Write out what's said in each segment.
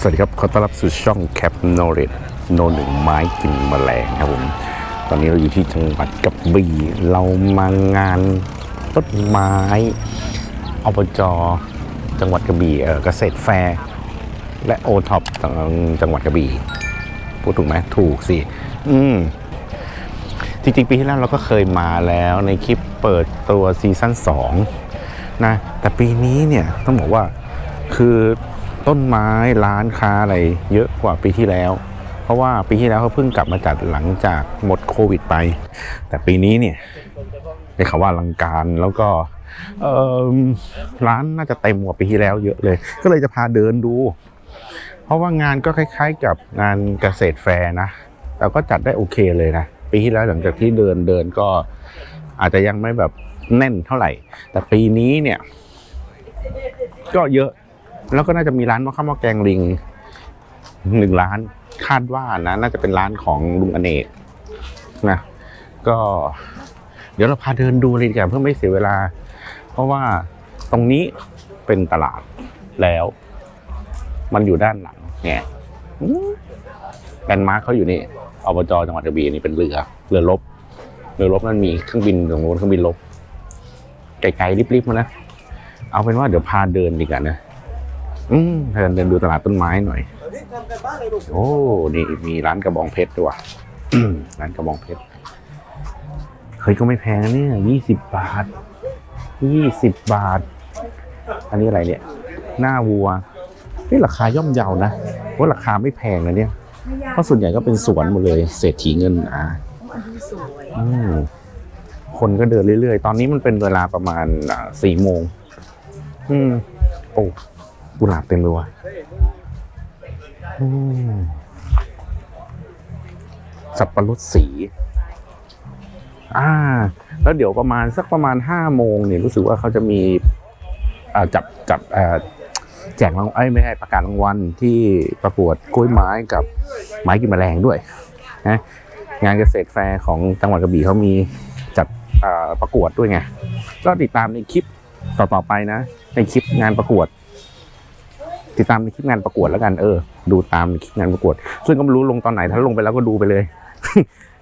สวัสดีครับ ขอต้อนรับสู่ช่องแคปโนเรตโนหนึ่งไม้กินแมลงครับผม ตอนนี้เราอยู่ที่จังหวัดกระบี่เรามางานต้นไม้อบจจังหวัดกระบี่เออเกษตรแฟร์และโอท็อปจังหวัดกระบี่พูดถูกไหมถูกสิ อืมจริงๆ ปีที่แล้วเราก็เคยมาแล้วในคลิปเปิดตัวซีซั่น2นะแต่ปีนี้เนี่ยต้องบอกว่าคือ ต้นไม้ร้านค้าอะไรเยอะกว่าปีที่แล้ว เพราะว่าปีที่แล้วเขาเพิ่งกลับมาจัดหลังจากหมดโควิดไป แต่ปีนี้เนี่ยได้ข่าวว่าอลังการแล้วก็ร้านน่าจะเต็มกว่าปีที่แล้วเยอะเลย ก็เลยจะพาเดินดู เพราะว่างานก็คล้าย ๆ กับงานเกษตรแฟร์นะแต่ก็จัดได้โอเคเลยนะปีที่แล้วหลังจากที่เดินเดินก็อาจจะยังไม่แบบแน่นเท่าไหร่ แต่ปีนี้เนี่ย ก็เยอะ แล้วก็น่าจะมีร้านมะข้าวหมะแกงลิงหนึ่งร้านคาดว่านะ น่าจะเป็นร้านของลุงอเนกนะก็เดี๋ยวเราพาเดินดูเลยดีกว่าเพื่อไม่เสียเวลา เพราะว่าตรงนี้เป็นตลาดแล้ว มันอยู่ด้านหลังเนี่ยแลนด์มาร์คเขาอยู่นี่อบจจังหวัดกระบี่นี่เป็นเรือ เรือรบเรือรบนั่นมีเครื่องบินตรงโน้นเครื่องบินรบไกลๆริบๆมานะเอาเป็นว่าเดี๋ยวพาเดินดีกว่านะ อืมเดินเดินดูตลาดต้นไม้หน่อย โอ้ นี่มีร้านกระบองเพชรด้วยว่ะร้านกระบองเพชร เฮ้ยก็ไม่แพงนะเนี่ยยี่สิบบาท ยี่สิบบาท อันนี้อะไรเนี่ย หน้าวัวนี่ราคาย่อมเยานะว่าราคาไม่แพงนะเนี่ย เพราะส่วนใหญ่ก็เป็นสวนหมดเลย เศรษฐีเงินอ่าอันนี้สวยอืมคนก็เดินเรื่อยๆ ตอนนี้มันเป็นเวลาประมาณอ่าสี่โมง อืม โอ้ กุหลาบเต็มเลยว่ะสับปะรดสี อ่า แล้วเดี๋ยวประมาณสักประมาณห้าโมงเนี่ยรู้สึกว่าเขาจะมีจับจับแจกรางวัลเอ้ไม่ใช่ประกาศรางวัลที่ประกวดกล้วยไม้กับไม้กินแมลงด้วยนะงานเกษตรแฟร์ของจังหวัดกระบี่เขามีจัดประกวดด้วยไง ก็ติดตามในคลิปต่อๆไปนะ ในคลิปงานประกวด ติดตามในคลิปงานประกวดแล้วกันเออ ดูตามในคลิปงานประกวด ซึ่งก็ไม่รู้ลงตอนไหน ถ้าลงไปแล้วก็ดูไปเลย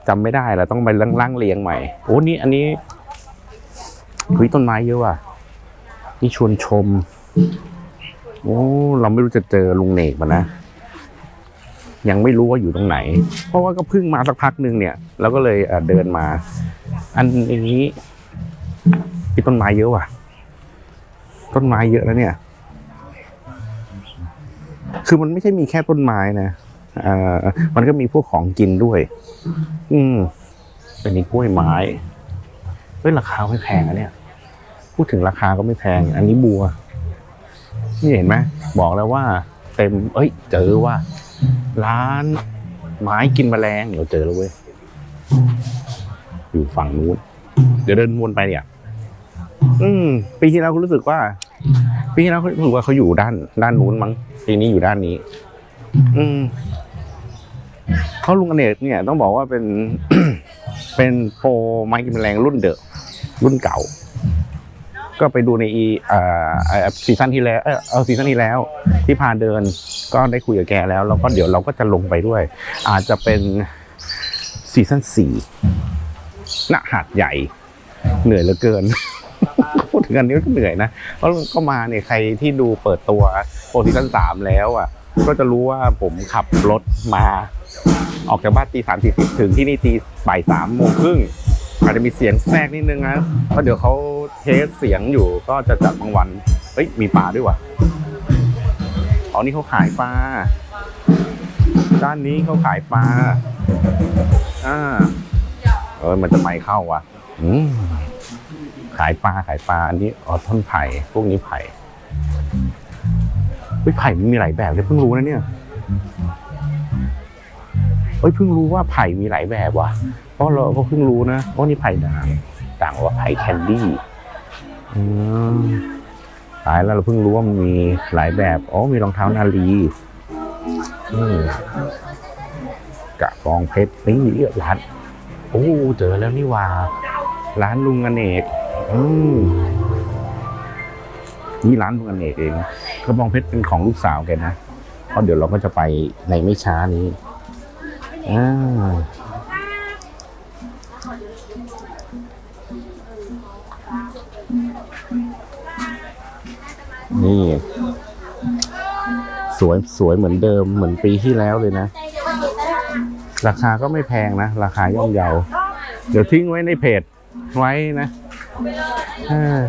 จำไม่ได้แล้วต้องไปล่างเรียงใหม่โอ้นี่อันนี้เฮ้ยต้นไม้เยอะว่ะนี่ชวนชม โอ้เราไม่รู้จะเจอลุงเนกมานะยังไม่รู้ว่าอยู่ตรงไหน เพราะว่าก็เพิ่งมาสักพักหนึ่งเนี่ยแล้วก็เลยเดินมา อันนี้มีต้นไม้เยอะว่ะ ต้นไม้เยอะแล้วเนี่ย คือมันไม่ใช่มีแค่ต้นไม้นะอ่อมันก็มีพวกของกินด้วย อืมเป็นนี่กล้วยไม้เฮ้ยราคาไม่แพงอะเนี่ย พูดถึงราคาก็ไม่แพง อันนี้บัว นี่เห็นไหมบอกแล้วว่า เต็ม เอ้ย เจอว่า ร้านไม้กินแมลงเดี๋ยวเจอแล้วเว้ย อยู่ฝั่งนู้น เดี๋ยวเดินวนไปเนี่ย อืม ปีที่แล้วก็รู้สึกว่า ปีที่แล้วเขารู้สึกว่าเขาอยู่ด้าน ด้านนู้นมั้งปีนี้อยู่ด้านนี้ อืมเพราะลุงอเนกเนี่ย ต้องบอกว่าเป็น เป็นโปรไม้กินแมลงรุ่นเดอะรุ่นเก่า ก็ไปดูในอีอ่าอ่าซีซั่นที่แล้ว เออเอาซีซั่นที่แล้ว ที่พาเดินก็ได้คุยกับแกแล้ว แล้วก็เดี๋ยวเราก็จะลงไปด้วย อาจจะเป็นซีซั่นสี่ณหาดใหญ่ เหนื่อยเหลือเกิน พูดถึงอันนี้ก็เหนื่อยนะเพราะก็มาเนี่ยใครที่ดูเปิดตัวโปรซีซั่นสามแล้วอะ ก็จะรู้ว่าผมขับรถมา ออกจากบ้านตีสามสี่สิบถึงที่นี่ตีบ่ายสามโมงครึ่งอาจจะมีเสียงแทรกนิดนึงนะเพราะเดี๋ยวเขาเทสเสียงอยู่ก็จะจัดบางวันเฮ้ยมีปลาด้วยว่ะอ๋อนี่เขาขายปลาด้านนี้เขาขายปลาอ่าเออมันจะไม่เข้าว่ะ อืม ขายปลาขายปลาอันนี้อ๋อท่อนไผ่พวกนี้ไผ่เฮ้ยไผ่มันมีหลายแบบเลยเพิ่งรู้นะเนี่ยเฮ้ยเพิ่งรู้ว่าไผ่มีหลายแบบว่ะเพราะเราก็เพิ่งรู้นะว่านี่ไผ่ด่างต่างว่าไผ่แคนดี้อืมตายแล้วเราเพิ่งรู้ว่ามันมีหลายแบบอ๋อมีรองเท้านาลีอืมกระบองเพชรนี่ร้าน โอ้เจอแล้วนี่ว่า ร้านลุงอเนก อืมนี่ร้านลุงอเนกเองกระบองเพชรเป็นของลูกสาวแกนะเพราะเดี๋ยวเราก็จะไปในไม่ช้านี้อ่านี่ สวยสวยเหมือนเดิมเหมือนปีที่แล้วเลยนะ ราคาก็ไม่แพงนะ ราคาย่อมเยา เดี๋ยวทิ้งไว้ในเพจไว้นะ ออ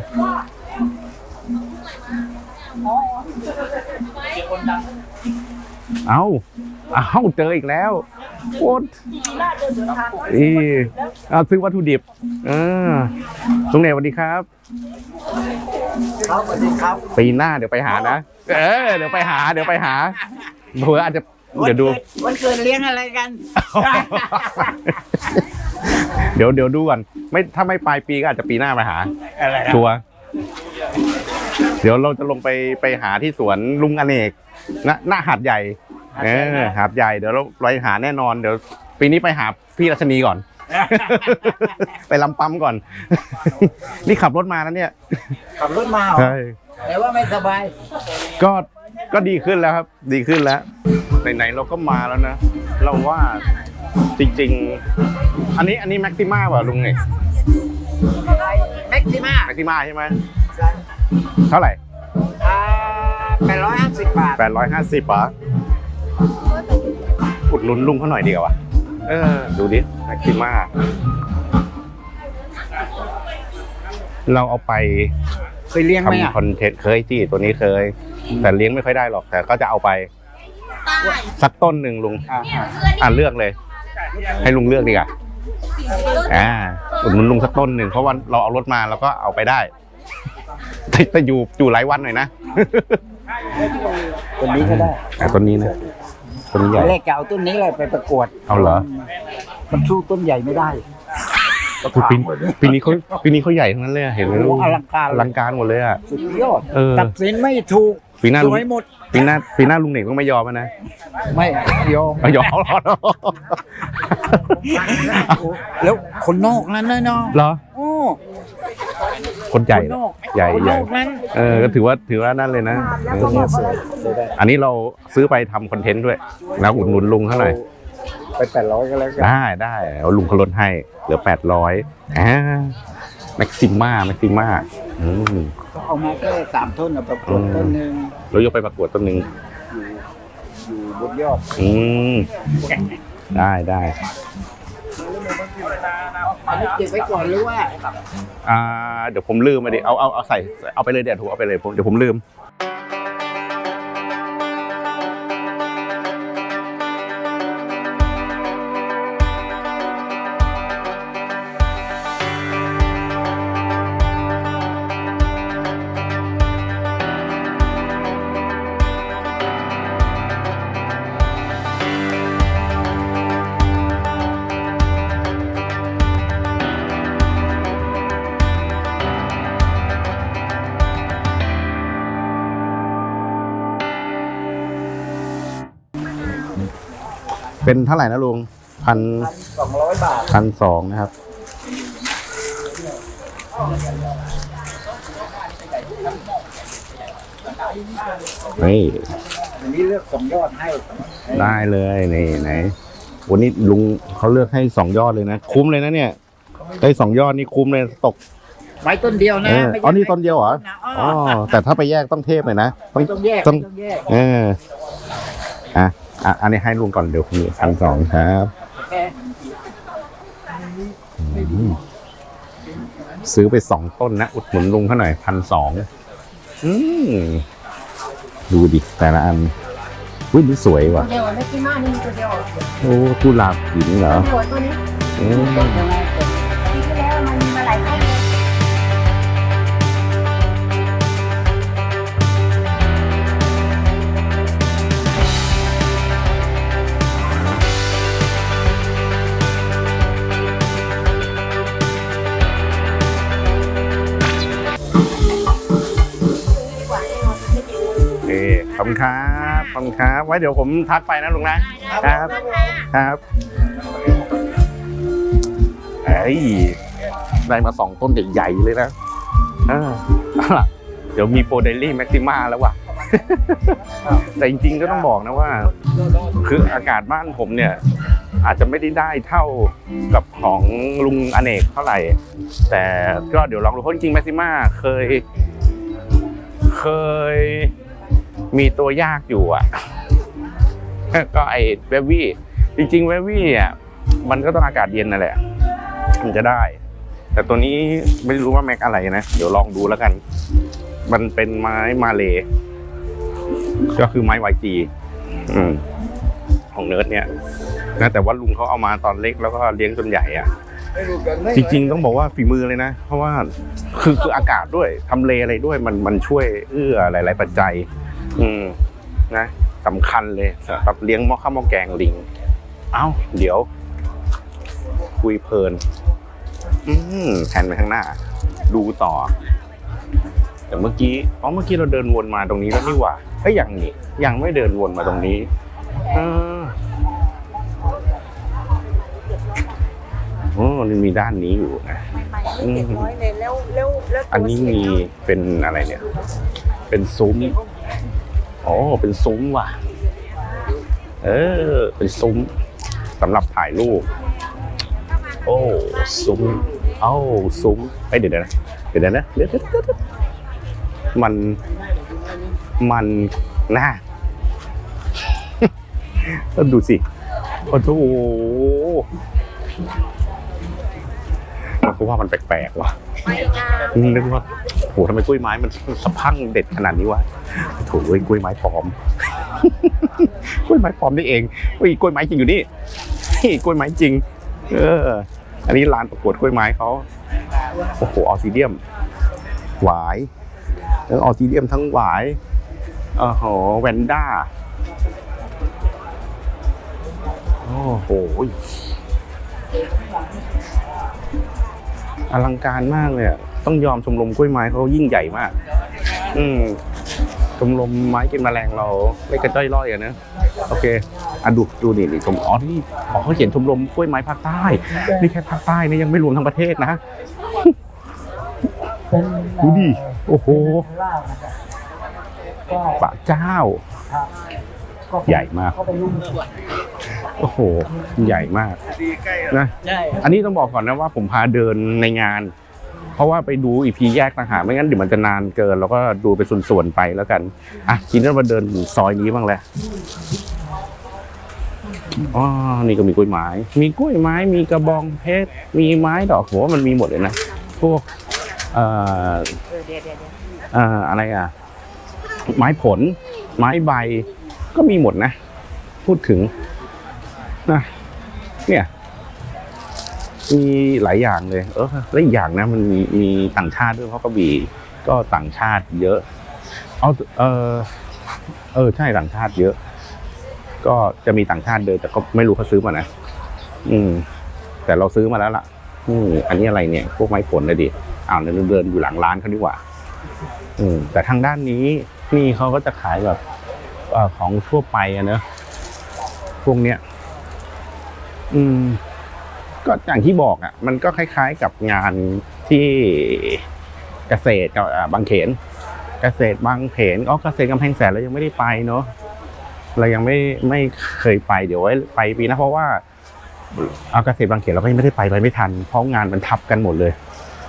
เอาเอาเจออีกแล้วโคตรอีเอาซื้อวัตถุดิบเออลุงเนยสวัสดีครับ ครับสวัสดีครับ ปีหน้าเดี๋ยวไปหานะ เออ เดี๋ยวไปหา เดี๋ยวไปหาเผื่ออาจจะ เดี๋ยวดู วันเกิดเลี้ยงอะไรกัน เดี๋ยวเดี๋ยวดูก่อนไม่ถ้าไม่ปลายปีก็อาจจะปีหน้าไปหา อะไรนะชัวร์เดี๋ยวเราจะลงไปไปหาที่สวนลุงอเนกณหน้าหาดใหญ่เออหาดใหญ่เดี๋ยวเราไปหาแน่นอนเดี๋ยว ปีนี้ไปหาพี่รัชนีก่อน ไปลำปั๊มก่อน นี่ขับรถมาแล้วเนี่ยขับรถมาเหรอใช่แต่ว่าไม่สบาย ก็ก็ดีขึ้นแล้วครับ ดีขึ้นแล้วไหนๆเราก็มาแล้วนะ เราว่า จริง ๆ อันนี้อันนี้แม็กซิม่าป่ะลุงเนี่ยแม็กซิม่าแม็กซิม่าใช่ไหมเท่าไหร่แปดร้อยห้าสิบบาทแปดร้อยห้าสิบอะอุดหนุนลุงเขาหน่อยดีกว่าเออ ดูดิแม็กซิม่าเราเอาไปเคยเลี้ยงไหมอะทำคอนเทนต์เคยที่ตัวนี้เคย แต่เลี้ยงไม่ค่อยได้หรอกแต่ก็จะเอาไป สักต้นหนึ่งลุง อ่าอ่าเลือกเลย ให้ลุงเลือกดีกว่าอ่าอุดหนุนลุงสักต้นหนึ่งเพราะว่าเราเอารถมาเราก็เอาไปได้แต่แต่อยู่อยู่หลายวันหน่อยนะต้นนี้ก็ได้อะต้นนี้นะต้นนี้ใหญ่แรกจะเอาต้นนี้เลยไปประกวดเอาเหรอ มันสู้ต้นใหญ่ไม่ได้ปีปีปีนี้เขาปีนี้เขาใหญ่ทั้งนั้นเลยอะเห็นไหมโอ้ลูกโหอลังการอลังการหมดเลยอะสุดยอดเออตัดสินไม่ถูก ปีหน้าสลุงวยหมด ปีหน้าปีหน้าลุงเหน่งต้องไม่ยอมอะนะไม่ยอมไม่ยอมหรอกแล้วคนนอกนั้นนะเนาะเหรอโอ้คนใหญ่คนนอกใหญ่คนใหนญ่อกนั้นเออก็ถือว่าถือว่านั่นเลยนะเออเนี่ยสวยสวยได้อันนี้เราซื้อไปทำคอนเทนต์ด้วย แล้วอุดหนุนลุงเขาหน่อยไปแปดร้อยก็แล้วกันได้ได้เอาลุงเขาลดให้ เหลือแปดร้อยอ่าแม็กซิม่าแม็กซิม่าอืม ก็เอามาแค่สามต้นเอาประกวดต้นหนึ่งเรายกไปประกวดต้นหนึ่งอยู่บนยอดอืมได้ได้อันนี้เก็บไว้ก่อนหรือว่าอ่าเดี๋ยวผมลืมมาดิเอาเอาเอาใส่เอาไปเลยเดี๋ยวถูกเอาไปเลยผมเดี๋ยวผมลืม เป็นเท่าไหร่นะลุงพันสองร้อยบาทพันสองนะครับ นี่อันนี้เลือกสองยอดให้ ได้เลยนี่ไหนวันนี้ลุงเขาเลือกให้สองยอดเลยนะ คุ้มเลยนะเนี่ยได้สองยอดนี่คุ้มเลยตกไว้ต้นเดียวเอนะอไม่ใช่อ๋อนี่ต้นเดียวเหรอนะอ๋อแต่ถ้าไปแยกต้องเทพหน่อยนะต้องต้องแยกต้องต้องแยกเอออะ อะอันนี้ให้ลุงก่อนเดี๋ยวคุณพันสองครับแค่อืมซื้อไปสองต้นนะ อุดหนุนลุงเขาหน่อยพันสองอืมดูดิ แต่ละอันอุ้ยนี่สวยว่ะเดียวไม่กินมากนี่มีตัวเดียวโอ้กุหลาบหินเหรอตัวตัวนี้อืมปีที่แล้วมันมีมาหลายต้น ขอบคุณครับขอบคุณครับ ไว้เดี๋ยวผมทักไปนะลุงนะ ครับครับเอ้ยได้มาสองต้นใหญ่ๆเลยนะเออเอาล่ะเดี๋ยวมีโปรเดลี่แม็กซิม่าแล้วว่ะ แต่จริงๆก็ต้องบอกนะว่า คืออากาศบ้านผมเนี่ย อาจจะไม่ได้ได้เท่ากับของลุงอเนกเท่าไหร่ แต่ก็เดี๋ยวลองดูเพราะจริงๆแมซิม่าเคย เคย มีตัวยากอยู่อะ ก็ไอเวฟวี่จริงๆเวฟวี่อะมันก็ต้องอากาศเย็นนั่นแหละมันจะได้ แต่ตัวนี้ไม่รู้ว่าแม็กอะไรนะ เดี๋ยวลองดูแล้วกัน มันเป็นไม้มาเล ก็คือไม้ YG อืมของเนิร์ดเนี่ยนะแต่ว่าลุงเขาเอามาตอนเล็กแล้วก็เลี้ยงจนใหญ่อะจริงๆต้องบอกว่าฝีมือเลยนะ เพราะว่าคือคืออากาศด้วยทำเลอะไรด้วยมันมันช่วยเอื้อหลาย ๆ ปัจจัย อืมนะสำคัญเลยสำหรับเลี้ยงหม้อข้าวหม้อแกงลิง เอ้า เดี๋ยว คุยเพลิน อืมแผนไปข้างหน้า ดูต่อ แต่เมื่อกี้อ๋อเมื่อกี้เราเดินวนมาตรงนี้แล้วนี่หว่าเอ้ยยังนี่ยังไม่เดินวนมาตรงนี้เออโอ้มันมีด้านนี้อยู่นะ ใหม่ๆนี่เจ็ดร้อยเลยแล้วแล้วแล้วตัวอันนี้มีเป็นอะไรเนี่ย เป็นซุ้ม อ๋อเป็นซุ้มว่ะ เออ เป็นซุ้มสำหรับถ่ายรูป โอ้ซุ้มเอ้าซุ้มไอยเดี๋ยวนะเดี๋ยวนะเดี๋ยวเดี๋ยวเดี๋ยวเดี๋ยวมันมันน่าแล้วดูสิโอ้โหมันก็ว่ามันแปลกๆว่ะไม่งามอืมนึกว่า โหทำไมกล้วยไม้มันสะพังเด็ดขนาดนี้วะโถูกล้วยไม้ปลอม กล้วยไม้ปลอมนี่เองเฮ้ยกล้วยไม้จริงอยู่นี่นี่กล้วยไม้จริง เออ อันนี้ลานประกวดกล้วยไม้เขาโอ้โหออซิเดียม หวายเออออซิเดียมทั้งหวายโอ้โหแวนด้าโอ้โหอลังการมากเลยอะ ต้องยอมชมรมกล้วยไม้เขายิ่งใหญ่มาก อืมชมรมไม้กินแมลงเราไม่กระจ้อยร่อยอะนะโอเคอะดูดูนี่นี่ชมอ๋อที่อ๋อเขาเขียนชมรมกล้วยไม้ภาคใต้นี่แค่ภาคใต้นี่ยังไม่รวมทั้งประเทศนะดูดิโอ้โหปะเจ้า ใหญ่มาก โอ้โห ใหญ่มากนะอันนี้ต้องบอกก่อนนะว่าผมพาเดินในงาน เพราะว่าไปดูอีพีแยกต่างหากไม่งั้นเดี๋ยวมันจะนานเกิน แล้วก็ดูเป็นส่วนๆไปแล้วกัน อะทีนี้เรามาเดินซอยนี้บ้างแหละอ๋อนี่ก็มีกล้วยไม้ มีกล้วยไม้ มีกระบองเพชร มีไม้ดอกหัวมันมีหมดเลยนะ พวกเอ่อเอ่ออะไรอะ ไม้ผล ไม้ใบ ก็มีหมดนะ พูดถึงนะเนี่ย มีหลายอย่างเลย เออแล้วอีกอย่างนะมันมีมีต่างชาติด้วยเพราะกระบี่ก็ต่างชาติเยอะ เอาเออเออใช่ต่างชาติเยอะ ก็จะมีต่างชาติเดินแต่ก็ไม่รู้เขาซื้อมานะอืม แต่เราซื้อมาแล้วล่ะ อืมอันนี้อะไรเนี่ย พวกไม้ผลเลยดิอ้าวเดินเดินอยู่หลังร้านเขาดีกว่า อืม แต่ทางด้านนี้นี่เขาก็จะขายแบบเอ่อของทั่วไปอะเนอะพวกเนี้ย อืม ก็อย่างที่บอกอะมันก็คล้าย ๆกับงานที่เกษตรกับบางเขน เกษตรบางเขนอ๋อเกษตรกำแพงแสนเรายังไม่ได้ไปเนาะเรายังไม่ไม่เคยไปเดี๋ยวไว้ไปปีนะเพราะว่าเอาเกษตรบางเขนเราก็ยังไม่ได้ไปไปไม่ทัน เพราะงานมันทับกันหมดเลย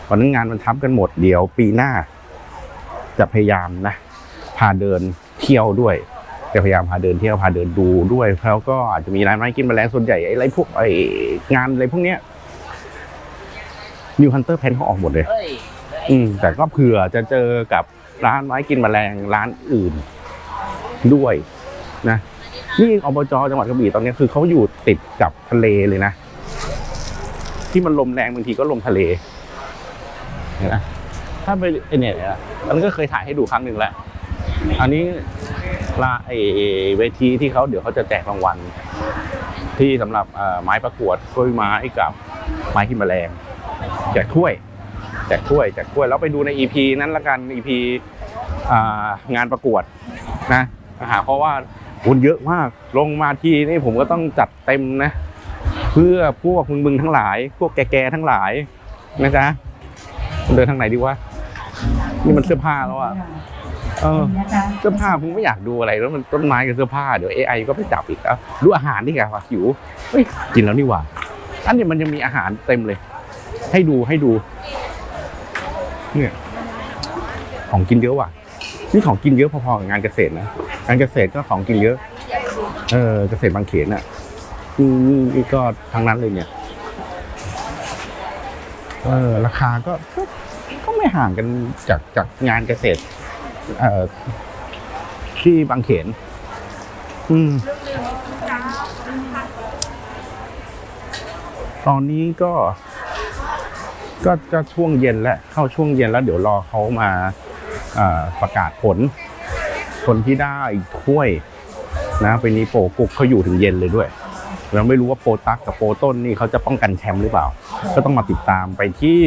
ตอนนั้นงานมันทับกันหมดเดี๋ยวปีหน้า จะพยายามนะพาเดินเที่ยวด้วย จะพยายามพาเดินเที่ยวพาเดินดูด้วยแล้วก็อาจจะมีร้านไม้กินแมลงส่วนใหญ่ไอ้ไรพวกไอ้งานอะไรพวกเนี้ยนิวฮันเตอร์แพนเขาออกหมดเลย อืมแต่ก็เผื่อจะเจอกับร้านไม้กินแมลงร้านอื่นด้วยนะนี่อบจจังหวัดกระบี่ตอนนี้คือเขาอยู่ติดกับทะเลเลยนะ ที่มันลมแรงบางทีก็ลมทะเลเห็นไหมถ้าไปไอเนี่ยเนี่ยมันก็เคยถ่ายให้ดูครั้งหนึ่งแล้ว อันนี้ ลาไอเวทีที่เขาเดี๋ยวเขาจะแจกรางวัล ที่สำหรับไม้ประกวดกล้วยไม้กับไม้ที่แมลงแจกถ้วยแจกถ้วยแจกถ้วยแล้วไปดูใน EP นั้นละกัน EP อ่างานประกวดนะหาเพราะว่าคนเยอะมากลงมาทีนี่ผมก็ต้องจัดเต็มนะ เพื่อพวกมึงๆทั้งหลาย พวกแกๆทั้งหลายนะจ๊ะเดินทางไหนดีวะนี่มันเสื้อผ้าแล้วอะ เออเสื้อผ้าผมไม่อยากดูอะไรแล้วมันต้นไม้กับเสื้อผ้าเดี๋ยว AI ก็ไปจับอีกแล้วดูอาหารนี่ไงวะหิวเฮ้ยกินแล้วนี่หว่าอันนี้มันยังมีอาหารเต็มเลย ให้ดูให้ดู เนี่ย ของกินเยอะว่ะนี่ของกินเยอะพอๆกับงานเกษตรนะงานเกษตรก็ของกินเยอะ เออเกษตรบางเขนอะนี่นี่นี่ก็ทั้งนั้นเลยเนี่ยเออราคาก็ก็ก็ไม่ห่างกันจากจากงานเกษตรเอ่อ ที่บางเขน อืม ตอนนี้ก็ ก็จะช่วงเย็นแล้ว เข้าช่วงเย็นแล้วเดี๋ยวรอเขามาประกาศผล คนที่ได้ถ้วยนะเป็นนี้โปรกุกเขาอยู่ถึงเย็นเลยด้วย เราไม่รู้ว่าโปรตักกับโปรต้นนี่เขาจะป้องกันแชมป์หรือเปล่า ก็ต้องมาติดตามไปที่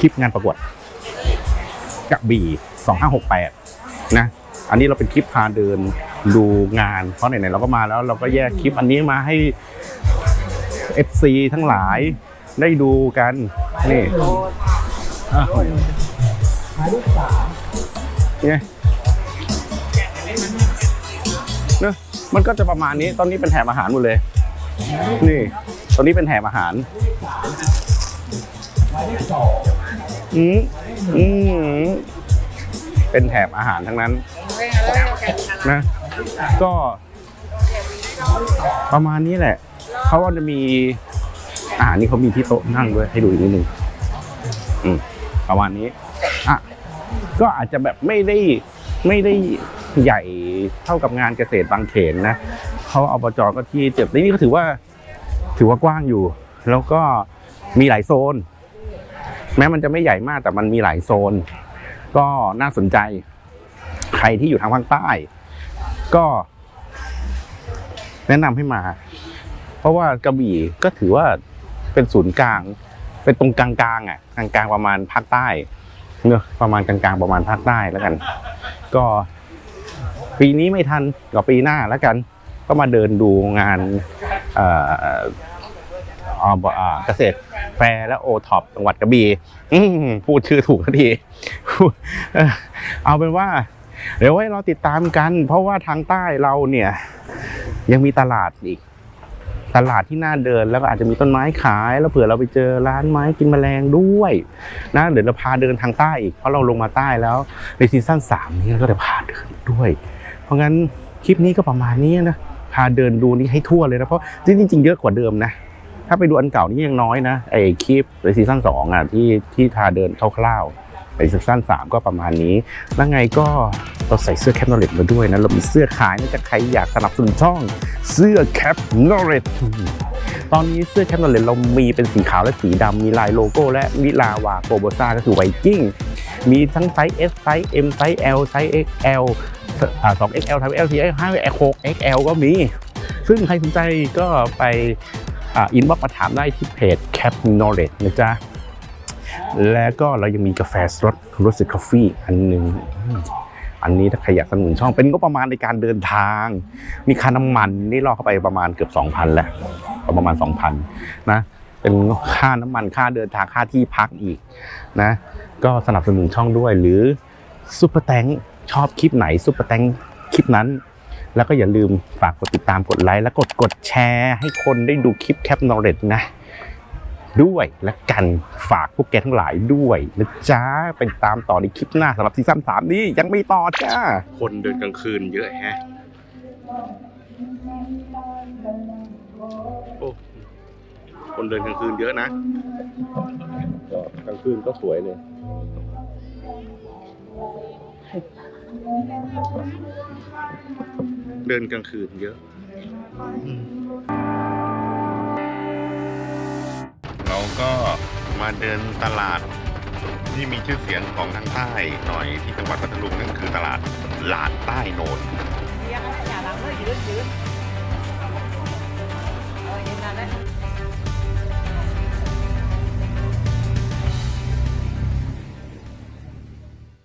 คลิปงานประกวด กระบี่2568นะอันนี้เราเป็นคลิปพาเดินดูงาน เพราะไหนๆเราก็มาแล้วเราก็แยกคลิปอันนี้มาให้ FC ทั้งหลายได้ดูกันนี่อ้าวไงเนอะมันก็จะประมาณนี้ ตอนนี้เป็นแถมอาหารหมดเลย นี่ ตอนนี้เป็นแถมอาหารอืม อืมเป็นแถบอาหารทั้งนั้นนะ ก็ ประมาณนี้แหละเขาว่าจะมีอาหารนี่เขามีที่โต๊ะนั่งด้วยให้ดูอีกนิดนึงอืมประมาณนี้อะก็อาจจะแบบไม่ได้ไม่ได้ใหญ่เท่ากับงานเกษตรบางเขนนะเขาเอาบจก็ที่เจ็บนี่ก็ถือว่า ถือว่ากว้างอยู่ แล้วก็มีหลายโซน แม้มันจะไม่ใหญ่มากแต่มันมีหลายโซน ก็น่าสนใจ ใครที่อยู่ทางภาคใต้ ก็ แนะนำให้มา เพราะว่ากระบี่ก็ถือว่าเป็นศูนย์กลาง เป็นตรงกลางๆอะกลางๆประมาณภาคใต้เนอะประมาณกลางๆประมาณภาคใต้แล้วกัน ก็ปีนี้ไม่ทันก็ปีหน้าแล้วกัน ก็มาเดินดูงานเอ่อเอ่ออ่าเกษตร แฟร์และโอท็อปจังหวัดกระบี่พูดชื่อถูกทันทีเออเอาเป็นว่า เดี๋ยวไว้เราติดตามกัน เพราะว่าทางใต้เราเนี่ย ยังมีตลาดอีก ตลาดที่น่าเดินแล้วก็อาจจะมีต้นไม้ขาย แล้วเผื่อเราไปเจอร้านไม้กินแมลงด้วยนะเดี๋ยวเราพาเดินทางใต้อีกเพราะเราลงมาใต้แล้วในซีซั่นสามนี้เราก็จะพาเดินด้วย เพราะงั้นคลิปนี้ก็ประมาณนี้นะพาเดินดูนี่ให้ทั่วเลยนะเพราะจริงๆเยอะกว่าเดิมนะ ถ้าไปดูอันเก่านี่ยังน้อยนะไอ้คลิปในซีซั่นสองอะที่ที่พาเดินคร่าวๆในซีซั่นสามก็ประมาณนี้ แล้วไงก็เราใส่เสื้อแคปนอเลตมาด้วยนะ เรามีเสื้อขายนะจะใครอยากสนับสนุนช่องเสื้อแคปนอเลตตอนนี้เสื้อแคปนอเลตเรามีเป็นสีขาวและสีดำมีลายโลโก้ และวิลาวาโปรโบซาก็คือไวกิ้งมีทั้งไซส์ S ไซส์ M ไซส์ L ไซส์ XL อ่า 2XL ทำ LT 5 6XL ก็มี ซึ่งใครสนใจก็ไป อ่าอินบ็อกมาถามได้ที่เพจ Cap Knowledge นะจ๊ะ แล้วก็เรายังมีกาแฟสดรสกาแฟอันหนึ่งอันนี้ถ้าใครอยากสนับสนุนช่องเป็นงบประมาณในการเดินทาง มีค่าน้ำมันนี่ล่อเข้าไปประมาณเกือบ 2,000 แล้ว ประมาณ 2,000 นะ เป็นค่าน้ำมันค่าเดินทางค่าที่พักอีกนะ ก็สนับสนุนช่องด้วยหรือซุปเปอร์แตงชอบคลิปไหนซุปเปอร์แตงคลิปนั้น แล้วก็อย่าลืมฝากกดติดตามกดไลค์และกดกดแชร์ให้คนได้ดูคลิปแคปนอร์เรนะ ด้วยและกันฝากพวกแกทั้งหลายด้วยนะจ๊ะเป็นตามต่อในคลิปหน้าสำหรับซีซั่นสามนี้ยังไม่ต่อจ้า คนเดินกลางคืนเยอะแฮะ โอ้ คนเดินกลางคืนเยอะนะก็กลางคืนก็สวยเลย เดินกลางคืนเยอะ เราก็มาเดินตลาดที่มีชื่อเสียงของทางใต้หน่อยที่จังหวัดพัทลุงนั่นคือตลาดลาดใต้โนนอย่าลังเลยยืดยืด